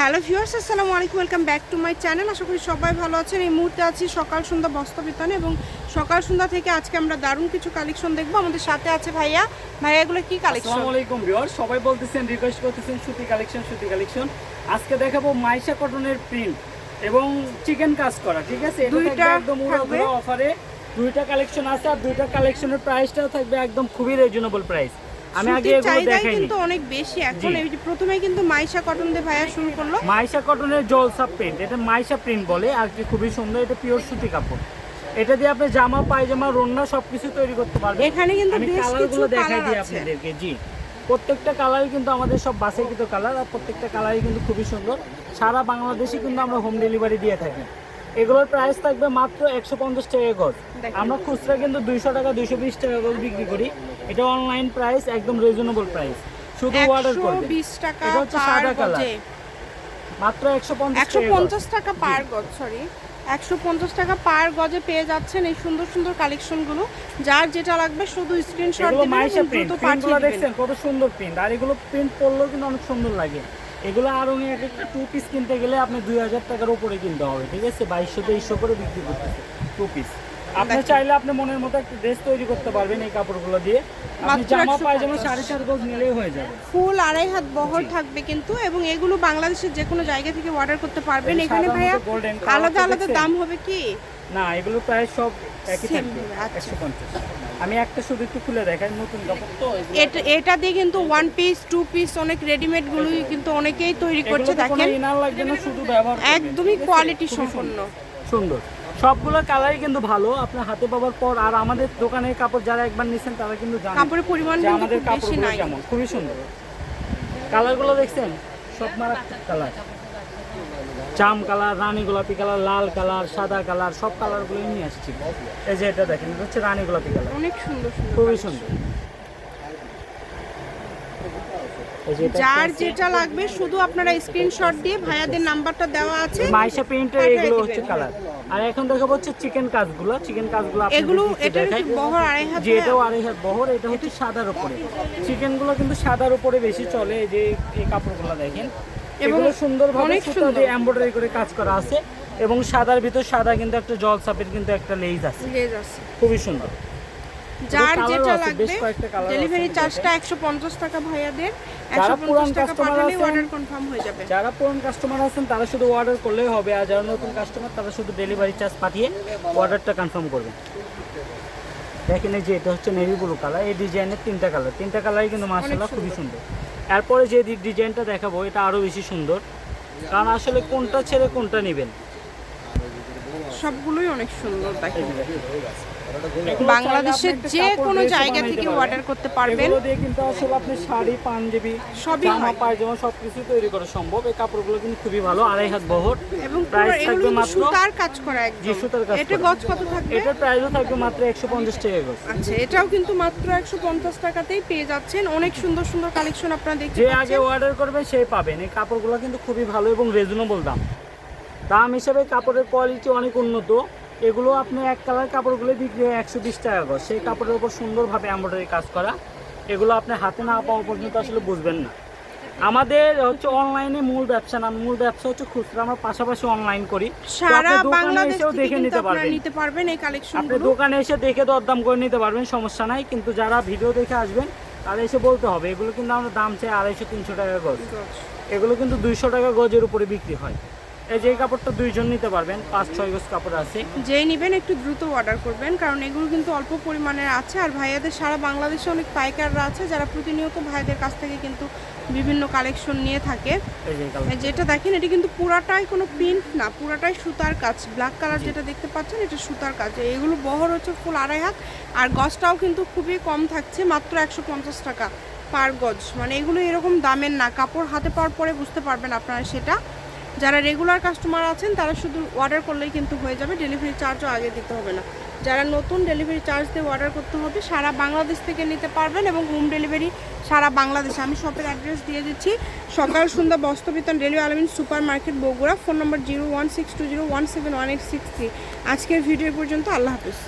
Hello viewers আসসালামু আলাইকুম welcome back to my channel. আশা করি সবাই ভালো আছেন। এই মুহূর্তে আছি সকাল সন্ধ্যা বস্ত্রবিতানে এবং সকাল সন্ধ্যা থেকে আজকে আমরা দারুণ কিছু কালেকশন দেখব। আমাদের সাথে আছে ভাইয়া। ভাইয়া এগুলো কি কালেকশন আসসালামু আলাইকুম ভিউয়ার সবাই বলতেছেন রিকোয়েস্ট করতেছেন সুতি কালেকশন সুতি কালেকশন আজকে দেখাবো মাইশা কটনের প্রিন্ট এবং চিকেন কাজ করা ঠিক আছে? এটা দুইটা একদম অফারে দুইটা কালেকশন আছে আর দুইটা কালেকশনের প্রাইসটাও থাকবে একদম খুবই রিজনেবল প্রাইস আমি আগে এগুলো দেখাইনি। কিন্তু অনেক বেশি এখন এই যে প্রথমে কিন্তু মাইশা কটন দিয়ে ভাইয়া শুরু করল। মাইশা কটনের জলসা প্রিন্ট এটা মাইশা প্রিন্ট বলে আর কি খুবই সুন্দর এটা পিওর সুতি কাপড়। এটা দিয়ে আপনি জামা পায়জামা রন্না সবকিছু তৈরি করতে পারবেন। এখানে কিন্তু বেশ কিছু দেখাই দিই আপনাদেরকে জি। প্রত্যেকটা কালারই কিন্তু আমাদের সব বাসাইকৃত কালার আর প্রত্যেকটা কালারই কিন্তু খুবই সুন্দর। সারা বাংলাদেশে কিন্তু আমরা হোম ডেলিভারি দিয়ে থাকি। এগুলোর প্রাইস থাকবে মাত্র একশো পঞ্চাশ টাকা গজ। আমরা খুচরা কিন্তু দুইশো টাকা দুইশো বিশ টাকা গজ বিক্রি করি। এটা অনলাইন প্রাইস একদম রিজনেবল প্রাইস শুধু অর্ডার করবে। বিশ টাকা এটা হচ্ছে সাদা কালার। মাত্র একশো পঞ্চাশ টাকা পার গজ সরি একশো পঞ্চাশ টাকা পার গজে পেয়ে যাচ্ছেন এই সুন্দর সুন্দর কালেকশনগুলো যার যেটা লাগবে শুধু স্ক্রিনশট দিবেন দ্রুত পাঠিয়ে দেখছেন কত সুন্দর প্রিন্ট আর এগুলো প্রিন্ট পরলেও কিন্তু অনেক সুন্দর লাগে। এগুলো আরও এক একটা টু পিস কিনতে গেলে আপনি দুই হাজার টাকার উপরে কিনতে হবে ঠিক আছে? বাইশশো তেইশশো করে বিক্রি করতেছে। টু পিস আপনি চাইলে আপনি মনের মতো একটা ড্রেস তৈরি করতে পারবেন এই কাপড়গুলো দিয়ে। আপনি জামা পায়জামা সাড়ে চার গজ নিলেই হয়ে যাবে। ফুল আড়াই হাত বহর থাকবে কিন্তু এবং এগুলো বাংলাদেশের যে কোনো জায়গা থেকে অর্ডার করতে পারবেন। এখানে ভাইয়া আলাদা আলাদা দাম হবে কি? না এগুলো প্রায় সব একই থাকবে আচ্ছা। একশো পঞ্চাশ। আমি একটা শুধু একটু খুলে দেখাই নতুন কাপড়। তো এটা এটা দিয়ে কিন্তু ওয়ান পিস টু পিস অনেক রেডিমেড গুলোই কিন্তু অনেকেই তৈরি করছে দেখেন। ইনার লাগবে না শুধু ব্যবহার একদমই কোয়ালিটি সম্পন্ন। সুন্দর। সবগুলো কালারই কিন্তু ভালো আপনার হাতে পাওয়ার পর আর আমাদের দোকানের কাপড় যারা একবার নিছেন তারা কিন্তু জানেন কাপড়ের পরিমাণ কিন্তু আমাদের নাই। কেমন খুবই সুন্দর। কালারগুলো দেখছেন? সব মারাত্মক কালার জাম কালার রানী গোলাপি কালার লাল কালার সাদা কালার সব কালারগুলো নিয়ে আসছি। এই যে এটা দেখেন এটা হচ্ছে রানী গোলাপি কালার। অনেক সুন্দর সুন্দর খুবই সুন্দর। এটা যার যেটা লাগবে শুধু আপনারা স্ক্রিনশট দিয়ে ভাইয়াদের নাম্বারটা দেওয়া আছে। মাইশা প্রিন্টের এগুলো হচ্ছে কালার। আর এখন দেখাবো হচ্ছে চিকেন কাজগুলো। চিকেন কাজগুলো আপনাদের এগুলো দেখাই। একটু বহর আড়াই হাত যে এটাও আড়াই হাত বহর এটা হচ্ছে সাদার উপরে। চিকেনগুলো কিন্তু সাদার উপরে বেশি চলে এই যে এই কাপড়গুলো দেখেন। এগুলো সুন্দরভাবে অনেক সুতা। দিয়ে এমব্রয়ডারি করে কাজ করা আছে এবং সাদার ভিতর সাদা কিন্তু একটা জল সাপের কিন্তু একটা লেজ আছে। লেজ আছে। খুবই সুন্দর। যার যেটা লাগবে ডেলিভারি চার্জটা একশো পঞ্চাশ টাকা ভাইয়াদের যারা পুরান পঞ্চাশ টাকা পাঠালে অর্ডার কনফার্ম হয়ে যাবে। যারা পুরনো কাস্টমার আছেন তারা শুধু অর্ডার করলেই হবে আর যারা নতুন কাস্টমার তারা শুধু ডেলিভারি চার্জ পাঠিয়ে অর্ডারটা কনফার্ম করবেন দেখেন এই যে এটা হচ্ছে নেভি ব্লু কালার এই ডিজাইনের তিনটা কালার তিনটা কালারই কিন্তু মার্শাল্লাহ খুবই সুন্দর। এরপরে যে ডিজাইনটা দেখাবো এটা আরও বেশি সুন্দর। কারণ আসলে কোনটা ছেড়ে কোনটা নেবেন? সবগুলোই অনেক সুন্দর দেখেন। বাংলাদেশের যে কোনো জায়গা থেকে অর্ডার করতে পারবেন। কিন্তু আসলে আপনি শাড়ি পাঞ্জাবি সবই জামা। পায়জামা সব কিছু তৈরি করা সম্ভব। এই কাপড়গুলো কিন্তু খুবই ভালো আড়াই হাত বহর। এবং প্রাইস থাকবে মাত্র সুতার কাজ করা একদম। সুতার কাজ এটা গজ কত থাকবে? এটার প্রাইসও থাকবে মাত্র একশো পঞ্চাশ টাকা গজ। আচ্ছা এটাও কিন্তু মাত্র একশো পঞ্চাশ টাকাতেই পেয়ে যাচ্ছেন। অনেক সুন্দর সুন্দর কালেকশন আপনারা দেখতে যে আগে অর্ডার করবে সেই পাবেন। এই কাপড়গুলো কিন্তু খুবই ভালো এবং রিজনেবল দাম। দাম হিসেবে কাপড়ের কোয়ালিটি অনেক উন্নত। এগুলো আপনি এক কালার কাপড়গুলো বিক্রি হয় একশো বিশ টাকা করে। সেই কাপড়ের উপর সুন্দরভাবে এমব্রয়ডারি কাজ করা। এগুলো আপনি হাতে না পাওয়া পর্যন্ত আসলে বুঝবেন না। আমাদের হচ্ছে অনলাইনে মূল ব্যবসা না মূল ব্যবসা হচ্ছে খুচরা। আমরা পাশাপাশি অনলাইন করি। সারা বাংলাদেশ দেখে নিতে পারবেন। নিতে পারবেন এই আপনি দোকানে এসে দেখে দরদাম করে নিতে পারবেন সমস্যা নাই। কিন্তু যারা ভিডিও দেখে আসবেন তারা এসে বলতে হবে এগুলো কিন্তু আমরা দাম চাই আড়াইশো তিনশো টাকা গজ। এগুলো কিন্তু দুইশো টাকা গজের উপরে বিক্রি হয়। এই যে কাপড়টা দুইজন নিতে পারবেন পাঁচ ছয় গজ কাপড় আছে। যেই নেবেন একটু দ্রুত অর্ডার করবেন কারণ এগুলো কিন্তু অল্প পরিমাণের আছে। আর ভাইয়াদের সারা বাংলাদেশে অনেক পাইকাররা আছে যারা প্রতিনিয়ত ভাইদের কাছ থেকে কিন্তু বিভিন্ন কালেকশন নিয়ে থাকে। যেটা দেখেন এটা কিন্তু পুরাটাই কোনো প্রিন্ট না পুরাটাই সুতার কাজ। ব্ল্যাক কালার যেটা দেখতে পাচ্ছেন এটা সুতার কাজ। এগুলো বহর হচ্ছে ফুল আড়াই হাত আর গজটাও কিন্তু খুবই কম থাকছে মাত্র একশো পঞ্চাশ টাকা পার গজ। মানে এগুলো এরকম দামের না কাপড় হাতে পাওয়ার পরে বুঝতে পারবেন আপনারা সেটা। যারা রেগুলার কাস্টমার আছেন, তারা শুধু অর্ডার করলেই কিন্তু হয়ে যাবে। ডেলিভারি চার্জও আগে দিতে হবে না। যারা নতুন ডেলিভারি চার্জ দিয়ে অর্ডার করতে হবে, সারা বাংলাদেশ থেকে নিতে পারবেন এবং হোম ডেলিভারি সারা বাংলাদেশে। আমি শপের অ্যাড্রেস দিয়ে দিচ্ছি। সকাল, সন্ধ্যা বস্ত্রবিতান railway Almin super market Bogura. Phone number zero one six two zero one seven one eight six three আজকের ভিডিও পর্যন্ত আল্লাহ হাফিজ।